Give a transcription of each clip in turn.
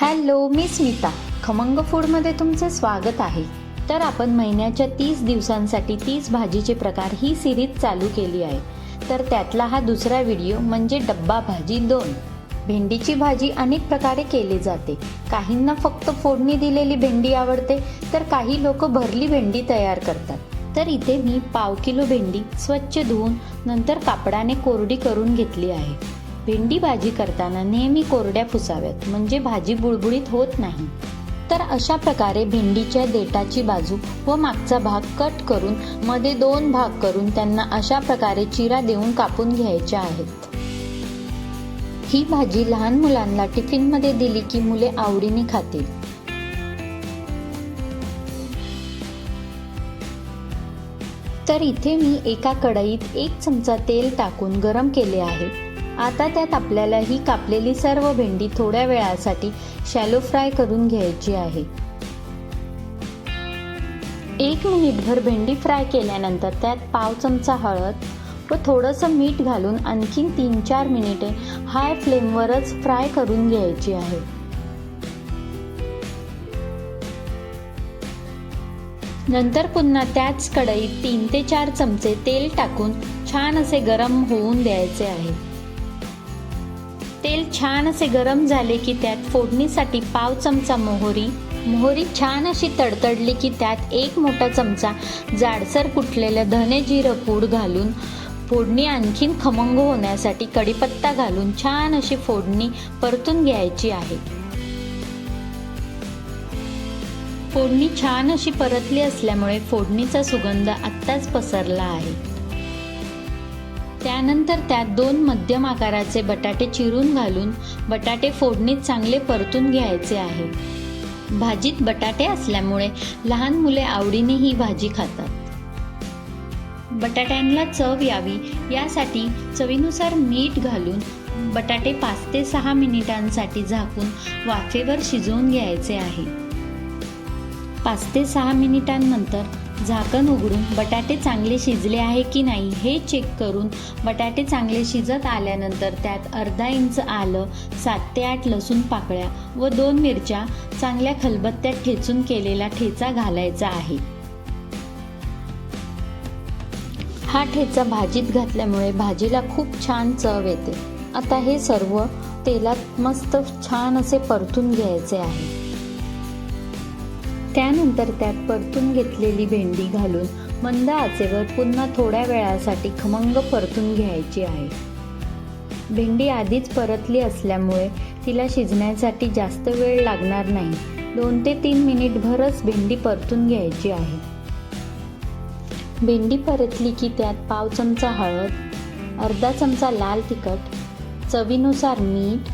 Hello मी स्मिता. खमंग फूडमध्ये तुमचे स्वागत आहे. तर आपण महिन्याच्या तीस दिवसांसाठी तीस भाजीचे प्रकार ही सिरीज चालू केली आहे. तर त्यातला हा दुसरा व्हिडिओ म्हणजे डब्बा भाजी दोन. भेंडीची भाजी अनेक प्रकारे केली जाते. काहींना फक्त फोडणी दिलेली भेंडी आवडते तर काही लोक भरली भेंडी तयार करतात. तर इथे मी पाव किलो भेंडी स्वच्छ धुवून नंतर कापडाने कोरडी करून घेतली आहे. भेंडी भाजी करताना नेहमी कोरड्या पुसाव्यात म्हणजे भाजी बुळबुळीत होत नाही. तर अशा प्रकारे भेंडीच्या देठाची बाजू व मागचा भाग कट करून मध्ये दोन भाग करून त्यांना अशा प्रकारे चिरा देऊन कापून घ्यायच्या आहेत. ही भाजी लहान मुलांना टिफिनमध्ये दिली की मुले आवडीने खातील. तर इथे मी एका कढईत एक चमचा तेल टाकून गरम केले आहे. आता त्यात आपल्याला ही कापलेली सर्व भेंडी थोड्या वेळासाठी शॅलो फ्राय करून घ्यायची आहे. एक मिनिटभर भेंडी फ्राय केल्यानंतर त्यात पाव चमचा हळद व थोडंसं मीठ घालून आणखीन तीन चार मिनिटे हाय फ्लेमवरच फ्राय करून घ्यायची आहे. नंतर पुन्हा त्याच कढईत तीन ते चार चमचे तेल टाकून छान असे गरम होऊन द्यायचे आहे. तेल छान असे गरम झाले की त्यात फोडणीसाठी पाव चमचा मोहरी. मोहरी छान अशी तडतडली की त्यात एक मोठा चमचा जाडसर कुटलेलं धने जिरं पूड घालून फोडणी आणखीन खमंग होण्यासाठी कढीपत्ता घालून छान अशी फोडणी परतून घ्यायची आहे. फोडणी छान अशी परतली असल्यामुळे फोडणीचा सुगंध आत्ताच पसरला आहे. त्यानंतर त्यात दोन मध्यम आकाराचे बटाटे चिरून घालून बटाटे फोडणीत चांगले परतून घ्यायचे आहे. भाजीत बटाटे असल्यामुळे लहान मुले आवडीने ही भाजी खातात. बटाट्यांना चव यावी यासाठी चवीनुसार मीठ घालून बटाटे पाच ते सहा मिनिटांसाठी झाकून वाफेवर शिजवून घ्यायचे आहे. पाच ते सहा मिनिटांनंतर झाकण उघडून बटाटे चांगले शिजले आहे की नाही हे चेक करून बटाटे चांगले शिजत आल्यानंतर त्यात अर्धा इंच आलं सात ते आठ लसूण पाकळ्या व दोन मिरच्या चांगल्या खलबत्त्यात ठेचून केलेला ठेचा घालायचा आहे. हा ठेचा भाजीत घातल्यामुळे भाजीला खूप छान चव येते. आता हे सर्व तेलात मस्त छान असे परतून घ्यायचे आहे. त्यानंतर त्यात परतून घेतलेली भेंडी घालून मंद आचेवर पुन्हा थोड्या वेळासाठी खमंग परतून घ्यायची आहे. भेंडी आधीच परतली असल्यामुळे तिला शिजण्यासाठी जास्त वेळ लागणार नाही. दोन ते तीन मिनिटभरच भेंडी परतून घ्यायची आहे. भेंडी परतली की त्यात पाव चमचा हळद अर्धा चमचा लाल तिखट चवीनुसार मीठ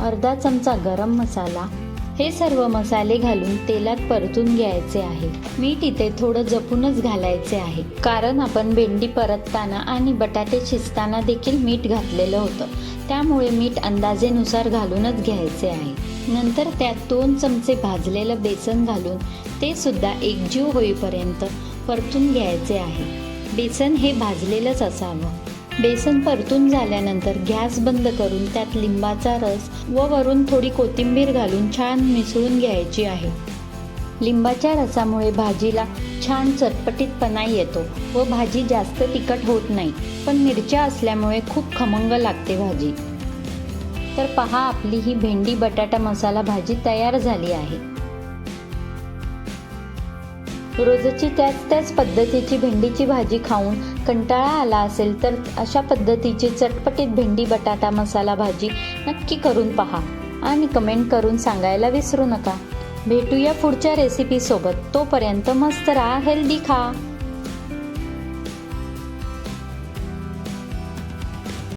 अर्धा चमचा गरम मसाला हे सर्व मसाले घालून तेलात परतून घ्यायचे आहे. मीठ इथे थोडं जपूनच घालायचे आहे. कारण आपण भेंडी परतताना आणि बटाटे शिजताना देखील मीठ घातलेलं होतं. त्यामुळे मीठ अंदाजेनुसार घालूनच घ्यायचे आहे. नंतर त्यात दोन चमचे भाजलेलं बेसन घालून ते सुद्धा एकजीव होईपर्यंत परतून घ्यायचे आहे. बेसन हे भाजलेलंच असावं. बेसन परतून झाल्यानंतर गॅस बंद करून त्यात लिंबाचा रस व वरून थोडी कोथिंबीर घालून छान मिसळून घ्यायची आहे. लिंबाच्या रसामुळे भाजीला छान चटपटीतपणा येतो व भाजी जास्त तिखट होत नाही पण मिरच्या असल्यामुळे खूप खमंग लागते भाजी. तर पहा आपली ही भेंडी बटाटा मसाला भाजी तयार झाली आहे. रोजची त्याच त्याच पद्धतीची भेंडीची भाजी खाऊन कंटाळा आला असेल तर अशा पद्धतीची चटपटीत भेंडी बटाटा मसाला भाजी नक्की करून पहा आणि कमेंट करून सांगायला विसरू नका. भेटूया पुढच्या रेसिपीसोबत तोपर्यंत मस्त राहा हेल्दी खा.